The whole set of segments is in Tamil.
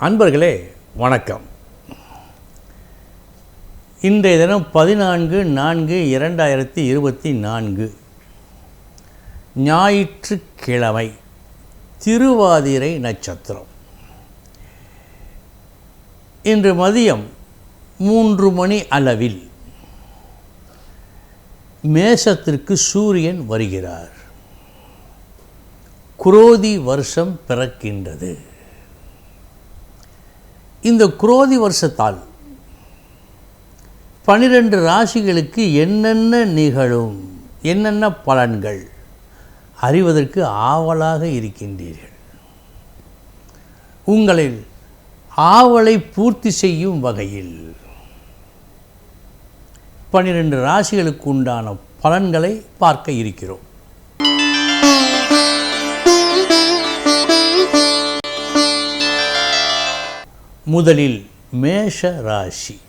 அன்பர்களே வணக்கம். இன்றைய தினம் பதினான்கு நான்கு இரண்டாயிரத்தி இருபத்தி நான்கு. ஞாயிற்றுக்கிழமை திருவாதிரை நட்சத்திரம். இன்று மதியம் மூன்று மணி அளவில் மேசத்திற்கு சூரியன் வருகிறார். குரோதி வருஷம் பிறக்கின்றது. இந்த குரோதி வருஷத்தால் பனிரெண்டு ராசிகளுக்கு என்னென்ன நிகழும் என்னென்ன பலன்கள் அறிவதற்கு ஆவலாக இருக்கின்றீர்கள். உங்களில் ஆவலை பூர்த்தி செய்யும் வகையில் பன்னிரெண்டு ராசிகளுக்கு உண்டான பலன்களை பார்க்க இருக்கிறோம். முதலில் மேஷ ராசி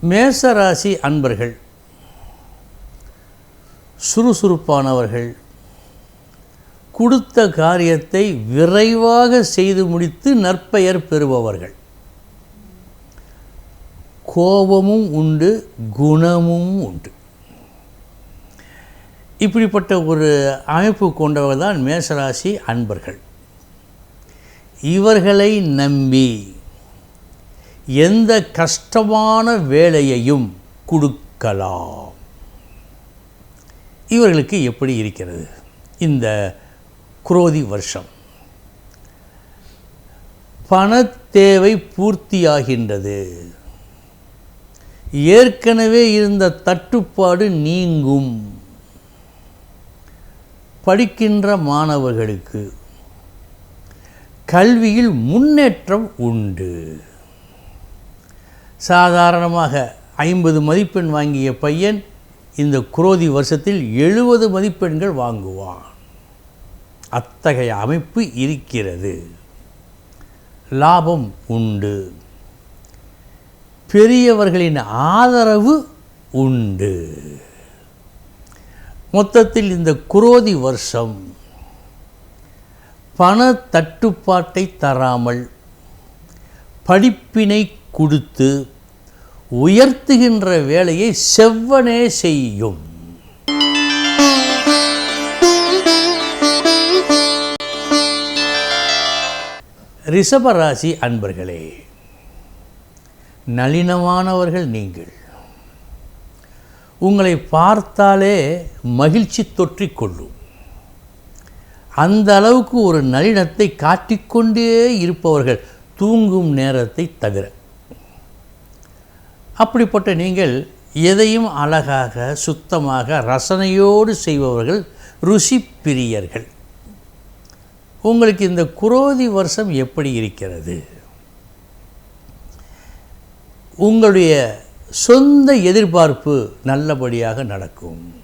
மேஷ ராசி அன்பர்கள் சுறுசுறுப்பானவர்கள் கொடுத்த காரியத்தை விரைவாக செய்து முடித்து நற்பெயர் பெறுபவர்கள். கோபமும் உண்டு குணமும் உண்டு. இப்படிப்பட்ட ஒரு அமைப்பு கொண்டவர்கள் தான் மேஷராசி அன்பர்கள். இவர்களை நம்பி எந்த கஷ்டமான வேலையையும் கொடுக்கலாம். இவர்களுக்கு எப்படி இருக்கிறது? இந்த குரோதி வருஷம். பணத்தேவை பூர்த்தியாகின்றது. ஏற்கனவே இருந்த தட்டுப்பாடு நீங்கும். படிக்கின்ற மாணவர்களுக்கு கல்வியில் முன்னேற்றம் உண்டு. சாதாரணமாக ஐம்பது மதிப்பெண் வாங்கிய பையன் இந்த குரோதி வருஷத்தில் எழுபது மதிப்பெண்கள் வாங்குவான். அத்தகைய அமைப்பு இருக்கிறது. லாபம் உண்டு. பெரியவர்களின் ஆதரவு உண்டு. மொத்தத்தில் இந்த குரோதி வருஷம் பண தட்டுப்பாட்டை தராமல் படிப்பினை கொடுத்து உயர்த்துகின்ற வேலையை செவ்வனே செய்யும். ரிஷபராசி அன்பர்களே நளினமானவர்கள் நீங்கள். உங்களை பார்த்தாலே மகிழ்ச்சி தொற்றிக்கொள்ளும். அந்த அளவுக்கு ஒரு நளினத்தை காட்டிக்கொண்டே இருப்பவர்கள் தூங்கும் நேரத்தை தவிர. அப்படிப்பட்ட நீங்கள் எதையும் அழகாக சுத்தமாக ரசனையோடு செய்பவர்கள் ருசி பிரியர்கள். உங்களுக்கு இந்த குரோதி வருஷம் எப்படி இருக்கிறது? உங்களுடைய சொந்த எதிர்பார்ப்பு நல்லபடியாக நடக்கும்.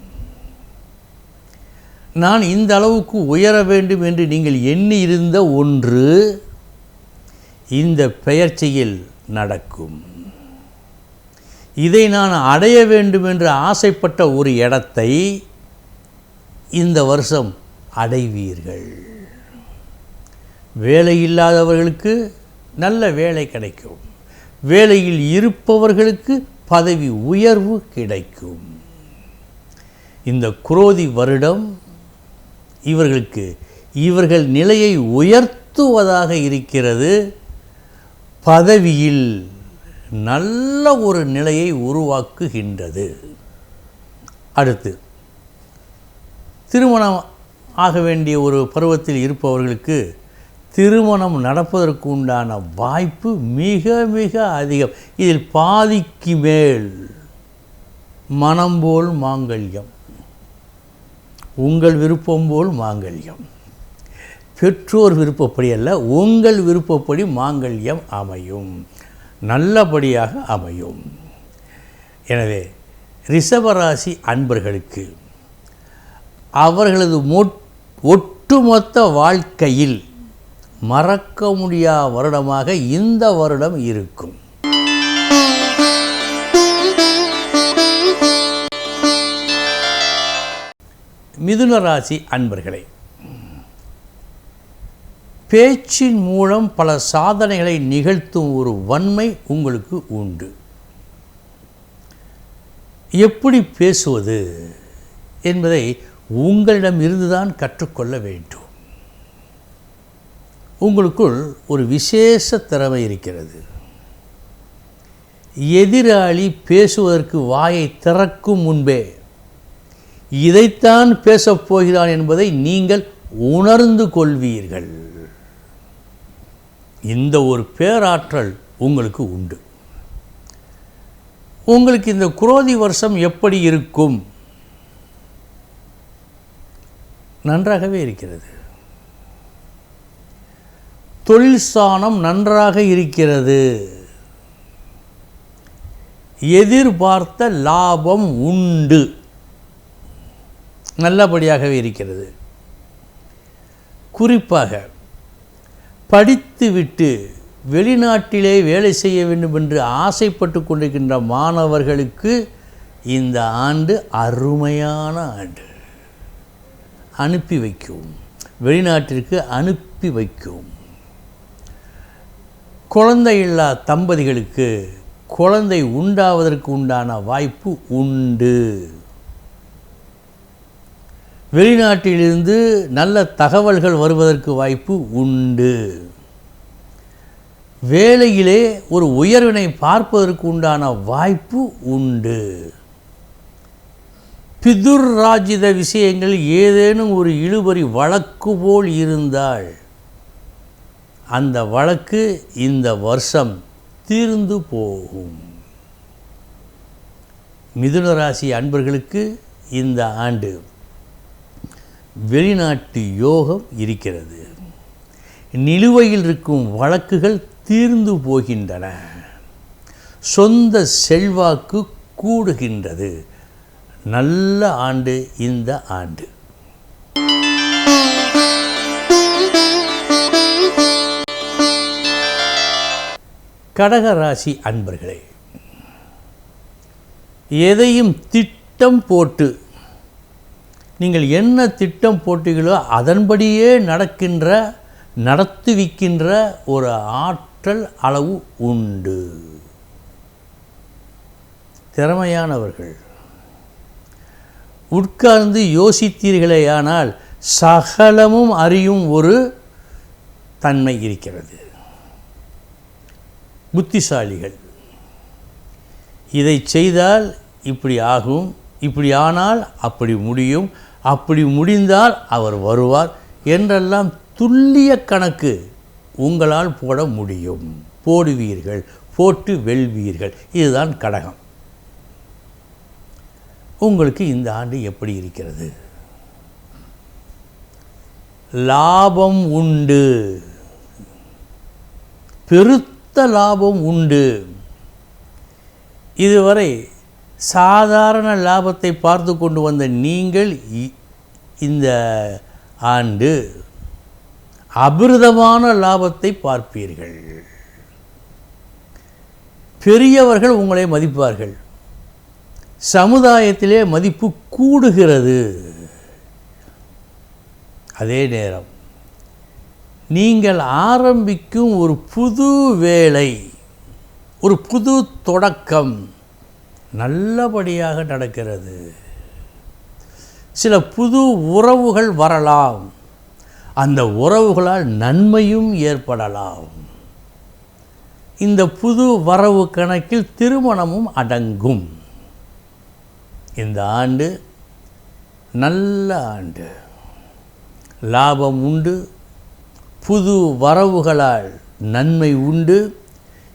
நான் இந்த அளவுக்கு உயர வேண்டும் என்று நீங்கள் எண்ணி இருந்த ஒன்று இந்த பெயர்ச்சியில் நடக்கும். இதை நான் அடைய வேண்டும் என்று ஆசைப்பட்ட ஒரு இடத்தை இந்த வருஷம் அடைவீர்கள். வேலை இல்லாதவர்களுக்கு நல்ல வேலை கிடைக்கும். வேலையில் இருப்பவர்களுக்கு பதவி உயர்வு கிடைக்கும். இந்த குரோதி வருடம் இவர்களுக்கு இவர்கள் நிலையை உயர்த்துவதாக இருக்கிறது பதவியில் நல்ல ஒரு நிலையை உருவாக்குகின்றது. அடுத்து திருமணம் ஆக வேண்டிய ஒரு பருவத்தில் இருப்பவர்களுக்கு திருமணம் நடப்பதற்கு உண்டான வாய்ப்பு மிக மிக அதிகம். இதில் பாதிக்கு மேல் மனம் போல் மாங்கல்யம். உங்கள் விருப்பம் போல் மாங்கல்யம். பெற்றோர் விருப்பப்படி அல்ல உங்கள் விருப்பப்படி மாங்கல்யம் அமையும். நல்லபடியாக அமையும். எனவே ரிஷபராசி அன்பர்களுக்கு அவர்களது மொட் ஒட்டுமொத்த வாழ்க்கையில் மறக்க முடியா வருடமாக இந்த வருடம் இருக்கும். மிதுன ராசி அன்பர்களே பேச்சின் மூலம் பல சாதனைகளை நிகழ்த்தும் ஒரு வன்மை உங்களுக்கு உண்டு. எப்படி பேசுவது என்பதை உங்களிடம் இருந்துதான் கற்றுக்கொள்ள வேண்டும். உங்களுக்குள் ஒரு விசேஷ திறமை இருக்கிறது. எதிராளி பேசுவதற்கு வாயை திறக்கும் முன்பே இதைத்தான் பேசப் போகிறான் என்பதை நீங்கள் உணர்ந்து கொள்வீர்கள். இந்த ஒரு பேராற்றல் உங்களுக்கு உண்டு. உங்களுக்கு இந்த குரோதி வருஷம் எப்படி இருக்கும்? நன்றாகவே இருக்கிறது. தொழில் ஸ்தானம் நன்றாக இருக்கிறது. எதிர்பார்த்த லாபம் உண்டு. நல்லபடியாகவே இருக்கிறது. குறிப்பாக படித்துவிட்டு வெளிநாட்டிலே வேலை செய்ய வேண்டும் என்று ஆசைப்பட்டு கொண்டிருக்கின்ற மாணவர்களுக்கு இந்த ஆண்டு அருமையான ஆண்டு. அனுப்பி வைக்கும். வெளிநாட்டிற்கு அனுப்பி வைக்கும். குழந்தை இல்லா தம்பதிகளுக்கு குழந்தை உண்டாவதற்கு உண்டான வாய்ப்பு உண்டு. வெளிநாட்டிலிருந்து நல்ல தகவல்கள் வருவதற்கு வாய்ப்பு உண்டு. வேலையிலே ஒரு உயர்வினை பார்ப்பதற்கு உண்டான வாய்ப்பு உண்டு. பிதுர் ராஜித விஷயங்கள் ஏதேனும் ஒரு இழுபறி வழக்கு போல் இருந்தால் அந்த வழக்கு இந்த வருஷம் தீர்ந்து போகும். மிதுன ராசி அன்பர்களுக்கு இந்த ஆண்டு வெளிநாட்டு யோகம் இருக்கிறது. நிலுவையில் இருக்கும் வழக்குகள் தீர்ந்து போகின்றன. சொந்த செல்வாக்கு கூடுகின்றது. நல்ல ஆண்டு இந்த ஆண்டு. கடகராசி அன்பர்களே எதையும் திட்டம் போட்டு நீங்கள் என்ன திட்டம் போட்டீங்களோ அதன்படியே நடக்கின்ற நடத்துவிக்கின்ற ஒரு ஆற்றல் அளவு உண்டு. திறமையானவர்கள். உட்கார்ந்து யோசித்தீர்களேயானால் சகலமும் அறியும் ஒரு தன்மை இருக்கிறது. புத்திசாலிகள். இதை செய்தால் இப்படி ஆகும் இப்படி ஆனால் அப்படி முடியும் அப்படி முடிந்தால் அவர் வருவார் என்றெல்லாம் துல்லிய கணக்கு உங்களால் போட முடியும். போடுவீர்கள் போட்டு வெல்வீர்கள். இதுதான் கடகம். உங்களுக்கு இந்த ஆண்டு எப்படி இருக்கிறது? லாபம் உண்டு. பெருத்த லாபம் உண்டு. இதுவரை சாதாரண லாபத்தை பார்த்து கொண்டு வந்த நீங்கள் இந்த ஆண்டு அபிருதமான லாபத்தை பார்ப்பீர்கள். பெரியவர்கள் உங்களை மதிப்பார்கள். சமுதாயத்திலே மதிப்பு கூடுகிறது. அதே நேரம் நீங்கள் ஆரம்பிக்கும் ஒரு புது வேலை ஒரு புது தொடக்கம் நல்லபடியாக நடக்கிறது. சில புது உறவுகள் வரலாம். அந்த உறவுகளால் நன்மையும் ஏற்படலாம். இந்த புது வரவு கணக்கில் திருமணமும் அடங்கும். இந்த ஆண்டு நல்ல ஆண்டு. லாபம் உண்டு புது வரவுகளால் நன்மை உண்டு.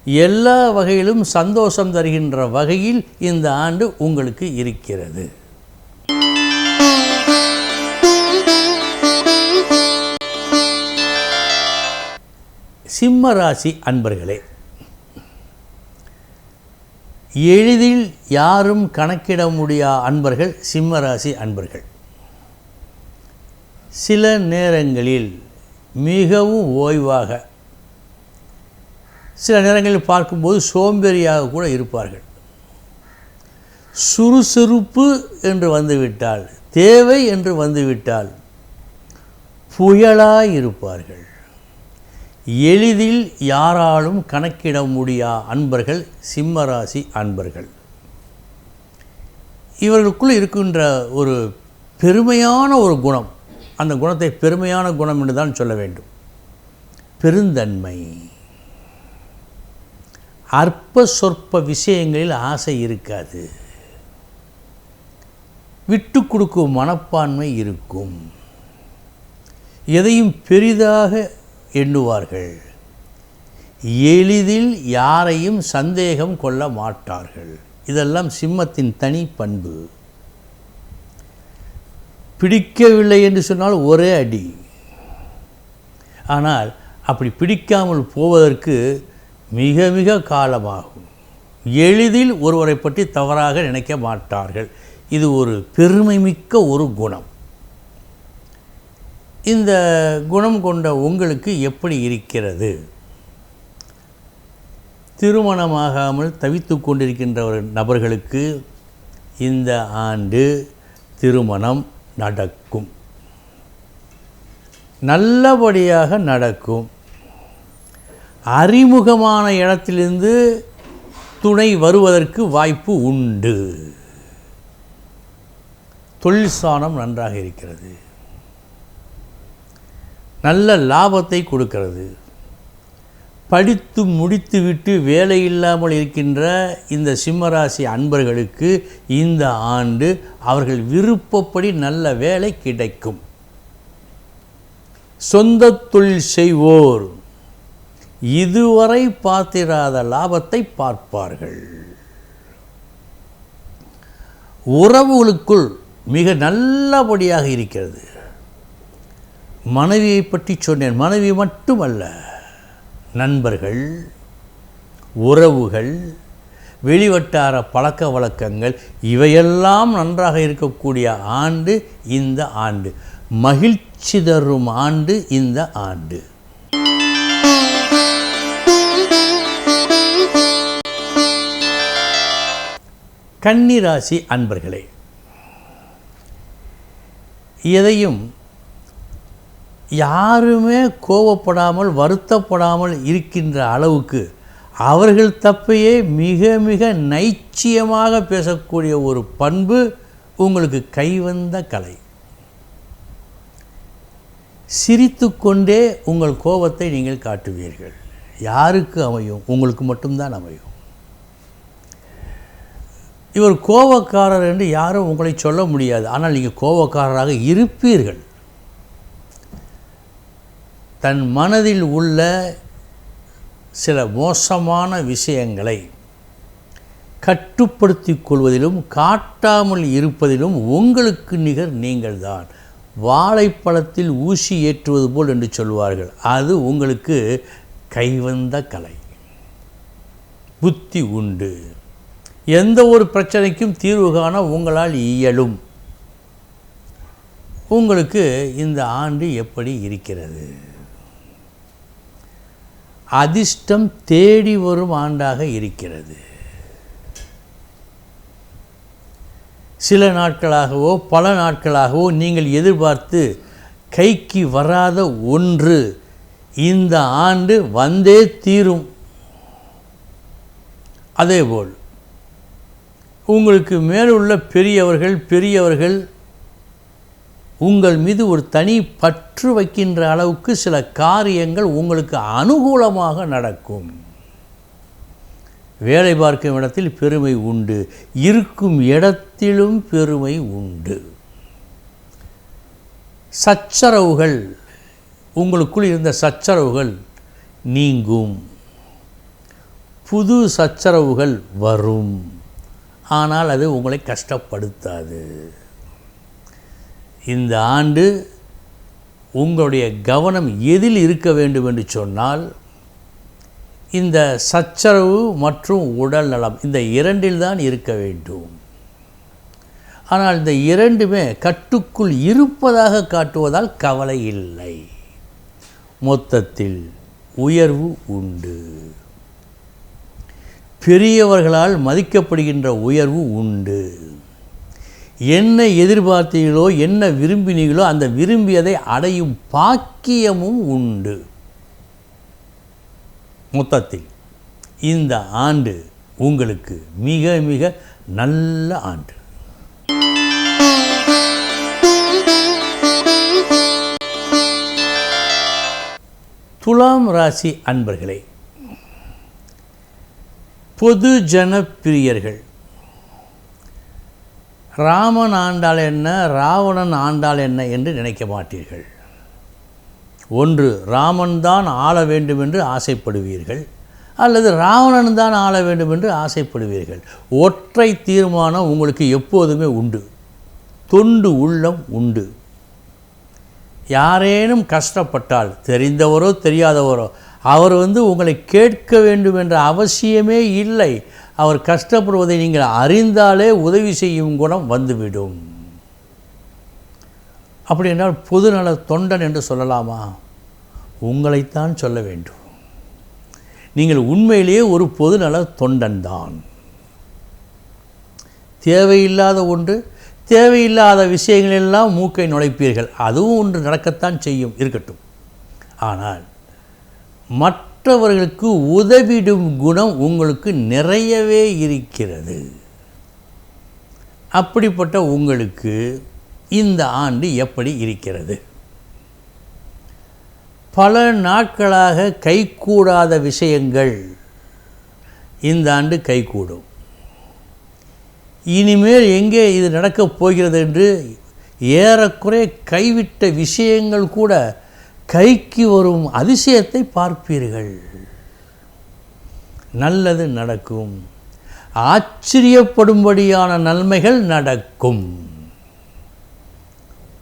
எல்லா வகையிலும் சந்தோஷம் தருகின்ற வகையில் இந்த ஆண்டு உங்களுக்கு இருக்கிறது. சிம்ம ராசி அன்பர்களே எளிதில் யாரும் கணக்கிட முடியா அன்பர்கள் சிம்ம ராசி அன்பர்கள். சில நேரங்களில் மிகவும் ஓய்வாக சில நேரங்களில் பார்க்கும்போது சோம்பேறியாக கூட இருப்பார்கள். சுறுசுறுப்பு என்று வந்துவிட்டால் தேவை என்று வந்துவிட்டால் புயலாய் இருப்பார்கள். எளிதில் யாராலும் கணக்கிட முடியா அன்பர்கள் சிம்மராசி அன்பர்கள். இவர்களுக்குள் இருக்கின்ற ஒரு பெருமையான ஒரு குணம் அந்த குணத்தை பெருமையான குணம் என்று தான் சொல்ல வேண்டும். பெருந்தன்மை. அற்ப சொற்ப விஷயங்களில் ஆசை இருக்காது. விட்டு கொடுக்கும் மனப்பான்மை இருக்கும். எதையும் பெரிதாக எண்ணுவார்கள். எளிதில் யாரையும் சந்தேகம் கொள்ள மாட்டார்கள். இதெல்லாம் சிம்மத்தின் தனி பண்பு. பிடிக்கவில்லை என்று சொன்னால் ஒரே அடி. ஆனால் அப்படி பிடிக்காமல் போவதற்கு மிக மிக காலமாகும். எளிதில் ஒருவரை பற்றி தவறாக நினைக்க மாட்டார்கள். இது ஒரு பெருமைமிக்க ஒரு குணம். இந்த குணம் கொண்ட உங்களுக்கு எப்படி இருக்கிறது? திருமணமாகாமல் தவித்து கொண்டிருக்கின்ற ஒரு நபர்களுக்கு இந்த ஆண்டு திருமணம் நடக்கும். நல்லபடியாக நடக்கும். அறிமுகமான இடத்திலிருந்து துணை வருவதற்கு வாய்ப்பு உண்டு. தொழில் சாணம் நன்றாக இருக்கிறது. நல்ல லாபத்தை கொடுக்கிறது. படித்து முடித்துவிட்டு வேலை இல்லாமல் இருக்கின்ற இந்த சிம்மராசி அன்பர்களுக்கு இந்த ஆண்டு அவர்கள் விருப்பப்படி நல்ல வேலை கிடைக்கும். சொந்த தொழில் செய்வோர் இதுவரை பார்த்திராத லாபத்தை பார்ப்பார்கள். உறவுகளுக்குள் மிக நல்லபடியாக இருக்கிறது. மனைவியை பற்றி சொன்னேன். மனைவி மட்டுமல்ல நண்பர்கள் உறவுகள் வெளிவட்டார பழக்க வழக்கங்கள் இவையெல்லாம் நன்றாக இருக்கக்கூடிய ஆண்டு இந்த ஆண்டு. மகிழ்ச்சி தரும் ஆண்டு இந்த ஆண்டு. கன்னிராசி அன்பர்களே எதையும் யாருமே கோவப்படாமல் வருத்தப்படாமல் இருக்கின்ற அளவுக்கு அவர்கள் தப்பையே மிக மிக நைச்சியமாக பேசக்கூடிய ஒரு பண்பு உங்களுக்கு கைவந்த கலை. சிரித்துக்கொண்டே உங்கள் கோபத்தை நீங்கள் காட்டுவீர்கள். யாருக்கு அமையும்? உங்களுக்கு மட்டும்தான் அமையும். இவர் கோபக்காரர் என்று யாரும் உங்களை சொல்ல முடியாது. ஆனால் நீங்கள் கோபக்காரராக இருப்பீர்கள். தன் மனதில் உள்ள சில மோசமான விஷயங்களை கட்டுப்படுத்தி கொள்வதிலும் காட்டாமல் இருப்பதிலும் உங்களுக்கு நிகர் நீங்கள்தான். வாழைப்பழத்தில் ஊசி ஏற்றுவது போல் என்று சொல்வார்கள் அது உங்களுக்கு கைவந்த கலை. புத்தி உண்டு. எந்த ஒரு பிரச்சனைக்கும் தீர்வு காண உங்களால் இயலும். உங்களுக்கு இந்த ஆண்டு எப்படி இருக்கிறது? அதிர்ஷ்டம் தேடி வரும் ஆண்டாக இருக்கிறது. சில நாட்களாகவோ பல நாட்களாகவோ நீங்கள் எதிர்பார்த்து கைக்கு வராத ஒன்று இந்த ஆண்டு வந்தே தீரும். அதேபோல் உங்களுக்கு மேலுள்ள பெரியவர்கள் பெரியவர்கள் உங்கள் மீது ஒரு தனி பற்று வைக்கின்ற அளவுக்கு சில காரியங்கள் உங்களுக்கு அனுகூலமாக நடக்கும். வேலை பார்க்கும் இடத்தில் பெருமை உண்டு. இருக்கும் இடத்திலும் பெருமை உண்டு. சச்சரவுகள் உங்களுக்குள் இருந்த சச்சரவுகள் நீங்கும். புது சச்சரவுகள் வரும். ஆனால் அது உங்களை கஷ்டப்படுத்தாது. இந்த ஆண்டு உங்களுடைய கவனம் எதில் இருக்க வேண்டும் என்று சொன்னால் இந்த சச்சரவு மற்றும் உடல் நலம் இந்த இரண்டில் தான் இருக்க வேண்டும். ஆனால் இந்த இரண்டுமே கட்டுக்குள் இருப்பதாக காட்டுவதால் கவலை இல்லை. மொத்தத்தில் உயர்வு உண்டு. பெரியவர்களால் மதிக்கப்படுகின்ற உயர்வு உண்டு. என்ன எதிர்பார்த்தீங்களோ என்ன விரும்பினீங்களோ அந்த விரும்பியதை அடையும் பாக்கியமும் உண்டு. மொத்தத்தில் இந்த ஆண்டு உங்களுக்கு மிக மிக நல்ல ஆண்டு. துலாம் ராசி அன்பர்களே பொது ஜனப்பிரியர்கள் ராமன் ஆண்டால் என்ன ராவணன் ஆண்டால் என்ன என்று நினைக்க மாட்டீர்கள். ஒன்று ராமன் தான் ஆள வேண்டும் என்று ஆசைப்படுவீர்கள் அல்லது ராவணன் தான் ஆள வேண்டும் என்று ஆசைப்படுவீர்கள். ஒற்றை தீர்மானம் உங்களுக்கு எப்போதுமே உண்டு. தொண்டு உள்ளம் உண்டு. யாரேனும் கஷ்டப்பட்டால் தெரிந்தவரோ தெரியாதவரோ அவர் வந்து உங்களை கேட்க வேண்டும் என்ற அவசியமே இல்லை. அவர் கஷ்டப்படுவதை நீங்கள் அறிந்தாலே உதவி செய்யும் குணம் வந்துவிடும். அப்படி என்றால் பொதுநல தொண்டன் என்று சொல்லலாமா? உங்களைத்தான் சொல்ல வேண்டும். நீங்கள் உண்மையிலேயே ஒரு பொதுநல தொண்டன் தான். தேவையில்லாத ஒன்று தேவையில்லாத விஷயங்களெல்லாம் மூக்கை நுழைப்பீர்கள். அதுவும் ஒன்று நடக்கத்தான் செய்யும் இருக்கட்டும். ஆனால் மற்ற மற்றவர்களுக்கு உதவிடும் குணம் உங்களுக்கு நிறையவே இருக்கிறது. அப்படிப்பட்ட உங்களுக்கு இந்த ஆண்டு எப்படி இருக்கிறது? பல நாட்களாக கைகூடாத விஷயங்கள் இந்த ஆண்டு கைகூடும். இனிமேல் எங்கே இது நடக்கப் போகிறது என்று ஏறக்குறைய கைவிட்ட விஷயங்கள் கூட கைக்கு வரும் அதிசயத்தை பார்ப்பீர்கள். நல்லது நடக்கும். ஆச்சரியப்படும்படியான நன்மைகள் நடக்கும்.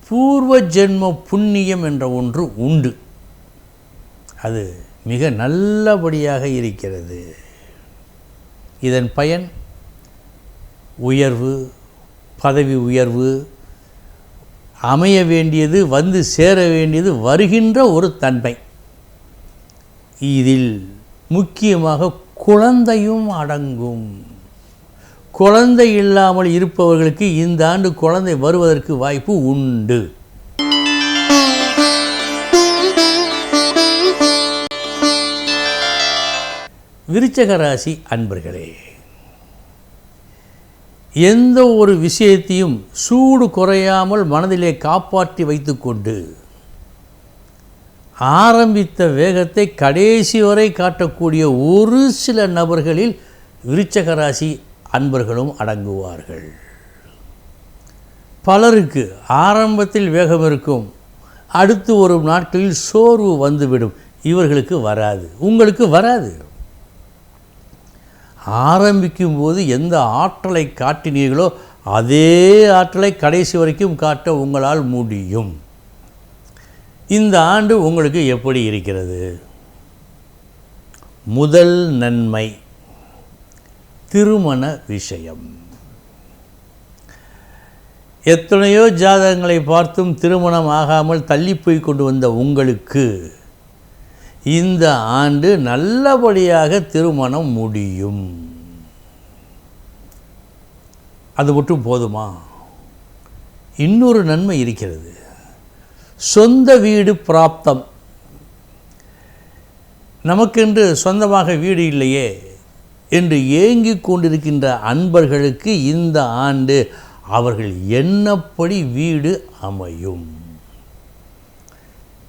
பூர்வ ஜென்ம புண்ணியம் என்ற ஒன்று உண்டு. அது மிக நல்லபடியாக இருக்கிறது. இதன் பயன் உயர்வு பதவி உயர்வு அமைய வேண்டியது வந்து சேர வேண்டியது வருகின்ற ஒரு தன்மை. இதில் முக்கியமாக குழந்தையும் அடங்கும். குழந்தை இல்லாமல் இருப்பவர்களுக்கு இந்த ஆண்டு குழந்தை வருவதற்கு வாய்ப்பு உண்டு. விருச்சக ராசி அன்பர்களே எந்த ஒரு விஷயத்தையும் சூடு குறையாமல் மனதிலே காப்பாற்றி வைத்துக்கொண்டு ஆரம்பித்த வேகத்தை கடைசி வரை காட்டக்கூடிய ஒரு சில நபர்களில் விருச்சகராசி அன்பர்களும் அடங்குவார்கள். பலருக்கு ஆரம்பத்தில் வேகம் இருக்கும் அடுத்து ஒரு நாட்களில் சோர்வு வந்துவிடும். இவர்களுக்கு வராது. உங்களுக்கு வராது. ஆரம்பிக்கும் போது எந்த ஆற்றலை காட்டினீர்களோ அதே ஆற்றலை கடைசி வரைக்கும் காட்ட உங்களால் முடியும். இந்த ஆண்டு உங்களுக்கு எப்படி இருக்கிறது? முதல் நன்மை திருமண விஷயம். எத்தனையோ ஜாதகங்களை பார்த்தும் திருமணம் ஆகாமல் தள்ளி போய் கொண்டு வந்த உங்களுக்கு இந்த ஆண்டு நல்லபடியாக திருமணம் முடியும். அது மட்டும் போதுமா? இன்னொரு நன்மை இருக்கிறது. சொந்த வீடு பிராப்தம். நமக்கென்று சொந்தமாக வீடு இல்லையே என்று ஏங்கிக் கொண்டிருக்கின்ற அன்பர்களுக்கு இந்த ஆண்டு அவர்கள் என்னப்படி வீடு அமையும்?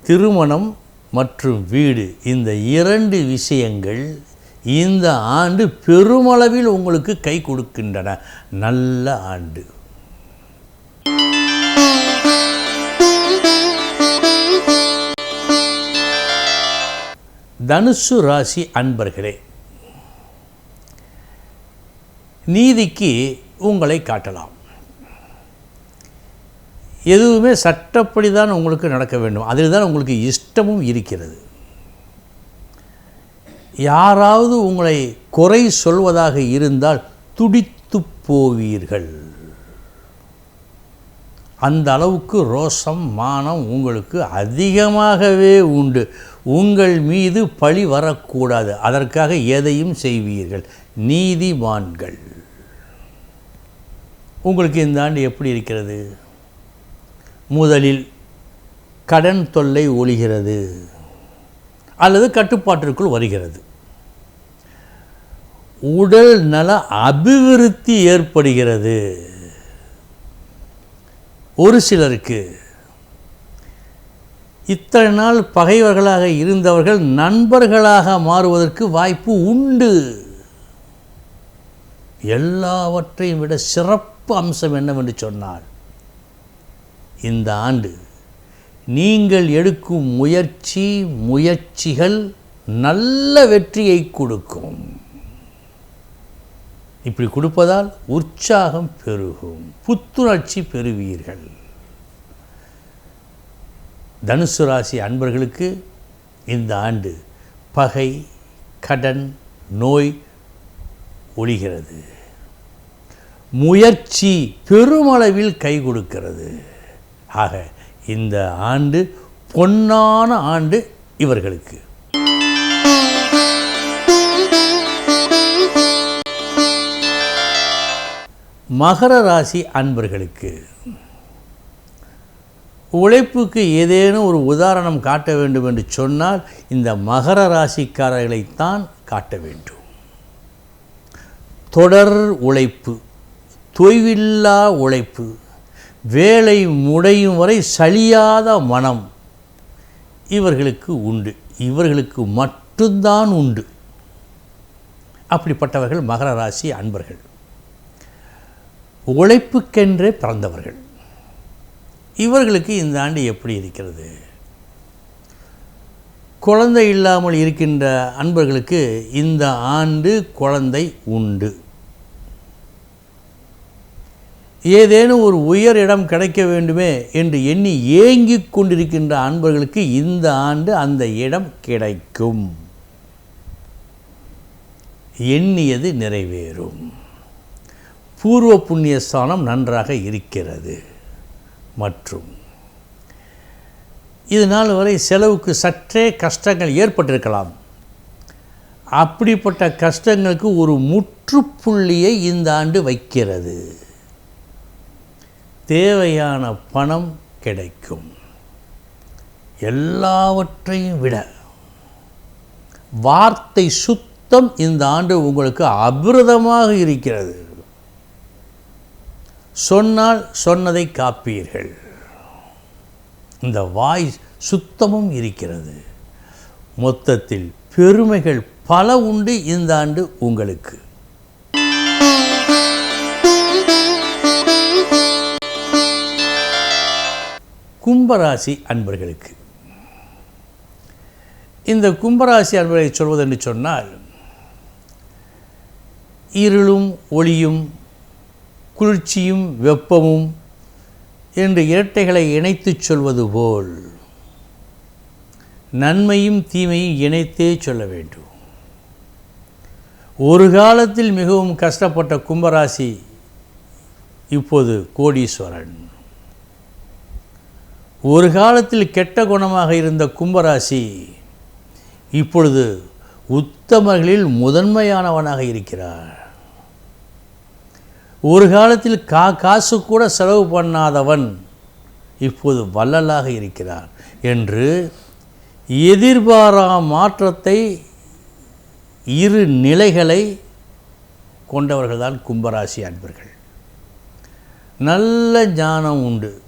திருமணம் மற்றும் வீடு. இந்த இரண்டு விஷயங்கள் இந்த ஆண்டு பெருமளவில் உங்களுக்கு கை கொடுக்கின்றன. நல்ல ஆண்டு. தனுசு ராசி அன்பர்களே நீதிக்கு உங்களை காட்டலாம். எதுவுமே சட்டப்படி தான் உங்களுக்கு நடக்க வேண்டும். அதில் தான் உங்களுக்கு இஷ்டமும் இருக்கிறது. யாராவது உங்களை குறை சொல்வதாக இருந்தால் துடித்து போவீர்கள். அந்த அளவுக்கு ரோஷம் மானம் உங்களுக்கு அதிகமாகவே உண்டு. உங்கள் மீது பழி வரக்கூடாது. அதற்காக எதையும் செய்வீர்கள். நீதிமான்கள். உங்களுக்கு இந்த ஆண்டு எப்படி இருக்கிறது? முதலில் கடன் தொல்லை ஒழிகிறது அல்லது கட்டுப்பாட்டிற்குள் வருகிறது. உடல் நல அபிவிருத்தி ஏற்படுகிறது. ஒரு சிலருக்கு இத்தனை நாள் பகைவர்களாக இருந்தவர்கள் நண்பர்களாக மாறுவதற்கு வாய்ப்பு உண்டு. எல்லாவற்றையும் விட சிறப்பு அம்சம் என்னவென்று சொன்னால் இந்த ஆண்டு நீங்கள் எடுக்கும் முயற்சி முயற்சிகள் நல்ல வெற்றியை கொடுக்கும். இப்படி கொடுப்பதால் உற்சாகம் பெருகும். புத்துணர்ச்சி பெறுவீர்கள். தனுசு ராசி அன்பர்களுக்கு இந்த ஆண்டு பகை கடன் நோய் ஒழிகிறது. முயற்சி பெருமளவில் கை கொடுக்கிறது. ஆக இந்த ஆண்டு பொன்னான ஆண்டு இவர்களுக்கு. மகர ராசி அன்பர்களுக்கு. உழைப்புக்கு ஏதேனும் ஒரு உதாரணம் காட்ட வேண்டும் என்று சொன்னால் இந்த மகர ராசிக்காரர்களைத்தான் காட்ட வேண்டும். தொடர் உழைப்பு தொய்வில்லா உழைப்பு வேலை முடையும் வரை சலியாத மனம் இவர்களுக்கு உண்டு. இவர்களுக்கு மட்டும்தான் உண்டு. அப்படிப்பட்டவர்கள் மகர ராசி அன்பர்கள். உழைப்புக்கென்றே பிறந்தவர்கள். இவர்களுக்கு இந்த ஆண்டு எப்படி இருக்கிறது? குழந்தை இல்லாமல் இருக்கின்ற அன்பர்களுக்கு இந்த ஆண்டு குழந்தை உண்டு. ஏதேனும் ஒரு உயர் இடம் கிடைக்க வேண்டுமே என்று எண்ணி ஏங்கிக் கொண்டிருக்கின்ற அன்பர்களுக்கு இந்த ஆண்டு அந்த இடம் கிடைக்கும். எண்ணியது நிறைவேறும். பூர்வ புண்ணிய ஸ்தானம் நன்றாக இருக்கிறது. மற்றும் இது நாள் வரை செலவுக்கு சற்றே கஷ்டங்கள் ஏற்பட்டிருக்கலாம். அப்படிப்பட்ட கஷ்டங்களுக்கு ஒரு முற்றுப்புள்ளியை இந்த ஆண்டு வைக்கிறது. தேவையான பணம் கிடைக்கும். எல்லாவற்றையும் விட வார்த்தை சுத்தம் இந்த ஆண்டு உங்களுக்கு அபிரதமாக இருக்கிறது. சொன்னால் சொன்னதை காப்பீர்கள். இந்த வாய் சுத்தமும் இருக்கிறது. மொத்தத்தில் பெருமைகள் பல உண்டு இந்த ஆண்டு உங்களுக்கு. கும்பராசி அன்பர்களுக்கு. இந்த கும்பராசி அன்பர்களை சொல்வதென்று சொன்னால் இருளும் ஒளியும் குளிர்ச்சியும் வெப்பமும் என்று இரட்டைகளை இணைத்துச் சொல்வது போல் நன்மையும் தீமையும் இணைத்தே சொல்ல வேண்டும். ஒரு காலத்தில் மிகவும் கஷ்டப்பட்ட கும்பராசி இப்போது கோடீஸ்வரன். ஒரு காலத்தில் கெட்ட குணமாக இருந்த கும்பராசி இப்பொழுது உத்தமர்களில் முதன்மையானவனாக இருக்கிறார். ஒரு காலத்தில் கா காசு கூட செலவு பண்ணாதவன் இப்போது வள்ளலாக இருக்கிறார் என்று எதிர்பாரா மாற்றத்தை இரு நிலைகளை கொண்டவர்கள்தான் கும்பராசி அன்பர்கள். நல்ல ஞானம் உண்டு.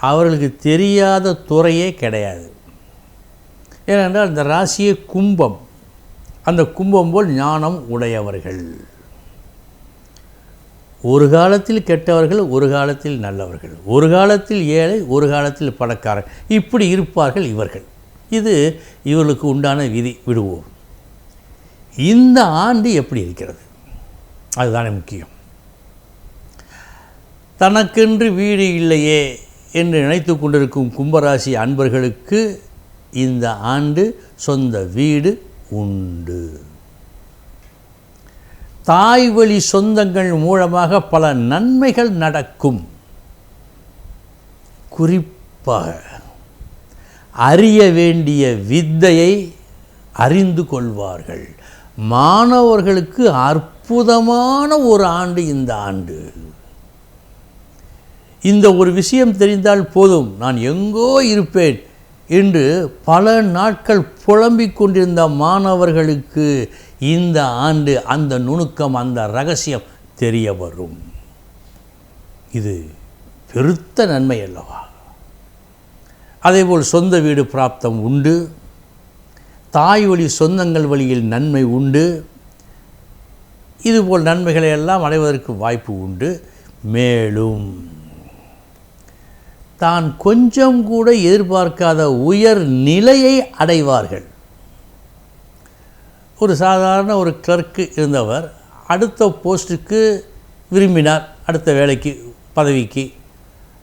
அவர்களுக்கு தெரியாத துறையே கிடையாது. ஏனென்றால் இந்த ராசியே கும்பம். அந்த கும்பம் போல் ஞானம் உடையவர்கள். ஒரு காலத்தில் கெட்டவர்கள் ஒரு காலத்தில் நல்லவர்கள். ஒரு காலத்தில் ஏழை ஒரு காலத்தில் பணக்காரர் இப்படி இருப்பார்கள் இவர்கள். இது இவர்களுக்கு உண்டான விதி விடுவோம். இந்த ஆண்டு எப்படி இருக்கிறது? அதுதானே முக்கியம். தனக்கென்று வீடு இல்லையே என்று நினைத்து கொண்டிருக்கும் கும்பராசி அன்பர்களுக்கு இந்த ஆண்டு சொந்த வீடு உண்டு. தாய் வழி சொந்தங்கள் மூலமாக பல நன்மைகள் நடக்கும். குறிப்பாக அறிய வேண்டிய வித்தையை அறிந்து கொள்வார்கள். மாணவர்களுக்கு அற்புதமான ஒரு ஆண்டு இந்த ஆண்டு. இந்த ஒரு விஷயம் தெரிந்தால் போதும் நான் எங்கோ இருப்பேன் என்று பல நாட்கள் புலம்பிக் கொண்டிருந்த மாணவர்களுக்கு இந்த ஆண்டு அந்த நுணுக்கம் அந்த ரகசியம் தெரிய வரும். இது பெருத்த நன்மை அல்லவா? அதேபோல் சொந்த வீடு பிராப்தம் உண்டு. தாய் வழி சொந்தங்கள் வழியில் நன்மை உண்டு. இதுபோல் நன்மைகளை எல்லாம் அடைவதற்கு வாய்ப்பு உண்டு. மேலும் தான் கொஞ்சம் கூட எதிர்பார்க்காத உயர் நிலையை அடைவார்கள். ஒரு சாதாரண ஒரு கிளர்க்கு இருந்தவர் அடுத்த போஸ்ட்டுக்கு விரும்பினார் அடுத்த வேலைக்கு பதவிக்கு.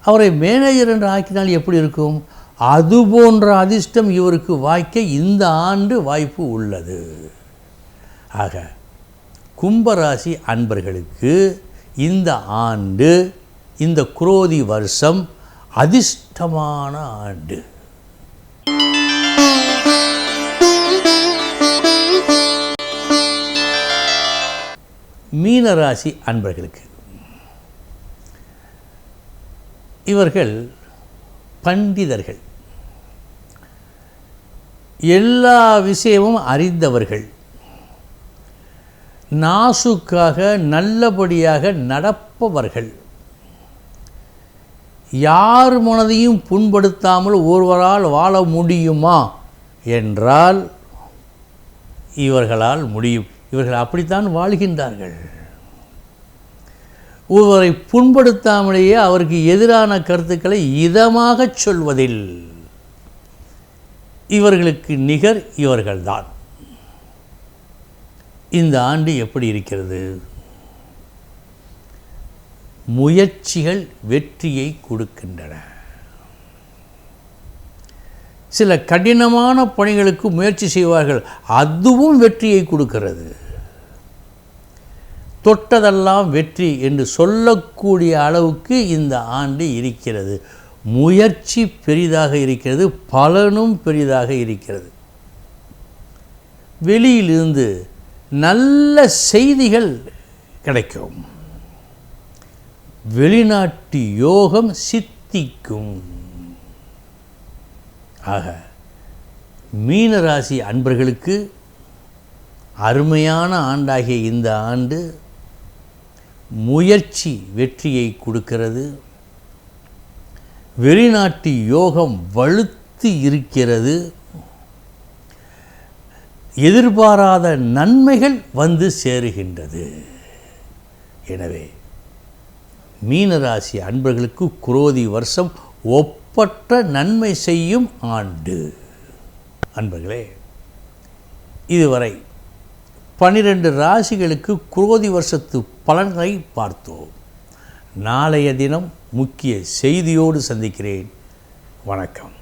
அவரை மேனேஜர் என்று ஆக்கினால் எப்படி இருக்கும்? அது போன்ற அதிர்ஷ்டம் இவருக்கு வாய்க்க இந்த ஆண்டு வாய்ப்பு உள்ளது. ஆக கும்பராசி அன்பர்களுக்கு இந்த ஆண்டு இந்த குரோதி வருஷம் அதிர்ஷ்டமான ஆண்டு. மீனராசி அன்பர்களுக்கு இவர்கள் பண்டிதர்கள். எல்லா விஷயமும் அறிந்தவர்கள். நாசுக்காக நல்லபடியாக நடப்பவர்கள். யார் மனதையும் புண்படுத்தாமல் ஒருவரால் வாழ முடியுமா என்றால் இவர்களால் முடியும். இவர்கள் அப்படித்தான் வாழ்கின்றார்கள். ஒருவரை புண்படுத்தாமலேயே அவருக்கு எதிரான கருத்துக்களை இதமாகச் சொல்வதில் இவர்களுக்கு நிகர் இவர்கள்தான். இந்த ஆண்டு எப்படி இருக்கிறது? முயற்சிகள் வெற்றியை கொடுக்கின்றன. சில கடினமான பணிகளுக்கு முயற்சி செய்வார்கள் அதுவும் வெற்றியை கொடுக்கிறது. தொட்டதெல்லாம் வெற்றி என்று சொல்லக்கூடிய அளவுக்கு இந்த ஆண்டு இருக்கிறது. முயற்சி பெரிதாக இருக்கிறது பலனும் பெரிதாக இருக்கிறது. வெளியிலிருந்து நல்ல செய்திகள் கிடைக்கும். வெளிநாட்டு யோகம் சித்திக்கும். ஆக மீனராசி அன்பர்களுக்கு அருமையான ஆண்டாகிய இந்த ஆண்டு முயற்சி வெற்றியை கொடுக்கிறது. வெளிநாட்டு யோகம் வலுத்து இருக்கிறது. எதிர்பாராத நன்மைகள் வந்து சேருகின்றது. எனவே மீனராசி அன்பர்களுக்கு குரோதி வருஷம் ஒப்பற்ற நன்மை செய்யும் ஆண்டு. அன்பர்களே இதுவரை பனிரெண்டு ராசிகளுக்கு குரோதி வருஷத்து பலன்களை பார்த்தோம். நாளைய தினம் முக்கிய செய்தியோடு சந்திக்கிறேன். வணக்கம்.